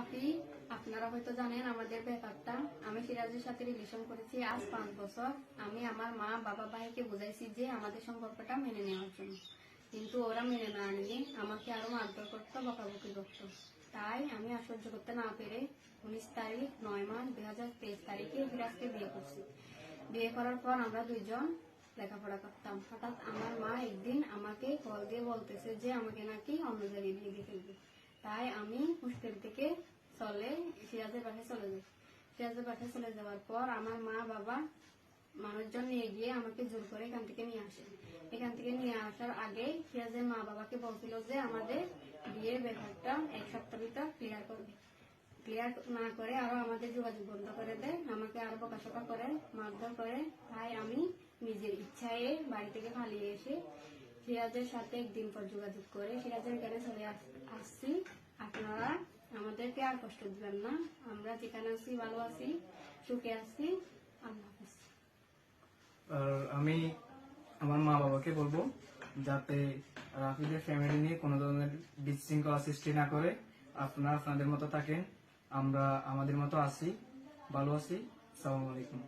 রাফি আপনারা হয়তো জানেন আমাদের ব্যাপারটা। আমি সিরাজের সাথে রিলেশন করেছি আজ পাঁচ বছর। আমি আমার মা, বাবা, ভাইকে বুঝাইছি যে আমাদের সম্পর্কটা মেনে নেওয়ার জন্য। কিন্তু ওরা মেনে না নিয়ে আমাকে আরও মারধর করতো, বকাবকি করতো। তাই আমি সহ্য করতে না পেরে উনিশ তারিখ, নয় মাস দুই হাজার তেইশ তারিখে সিরাজকে বিয়ে করছি। বিয়ে করার পর আমরা দুইজন লেখাপড়া করতাম। হঠাৎ আমার মা একদিন আমাকে কল দিয়ে বলতেছে যে আমাকে নাকি অন্য জায়গায় বিয়ে দিয়ে ফেলবে। তাই আমি থেকে চলে সিরাজের বাসায় চলে যাই। সিরাজের বাসায় চলে যাওয়ার পর আমার মা, বাবা মানুষজন নিয়ে গিয়ে আমাকে জোর করে এখান থেকে নিয়ে আসে। এখান থেকে নিয়ে আসার আগে সিরাজের মা বাবাকে বলছিল যে আমাদের বিয়ের ব্যাপারটা এক সপ্তাহ ভিতর ক্লিয়ার করবে। ক্লিয়ার না করে আরও আমাদের যোগাযোগ বন্ধ করে দেয়। আমাকে আরও বকাশকা করে, মারধর করে। তাই আমি নিজের ইচ্ছায় বাড়ি থেকে পালিয়ে এসে সিরাজের সাথে একদিন পর যোগাযোগ করে সিরাজের এখানে চলে আসছি। আপনারা আমাদেরকে আর কষ্ট দিবেন না। আমরা যেখানে আছি, ভালো আছি, সুখে আছি। আর আমি আমার মা বাবাকে বলব, যাতে রাফিদের ফ্যামিলি নিয়ে কোনো ধরনের বিশৃঙ্খলা সৃষ্টি না করে আপনারা আপনাদের মতো থাকেন। আমরা আমাদের মতো আছি, ভালো আছি। সালাম আলাইকুম।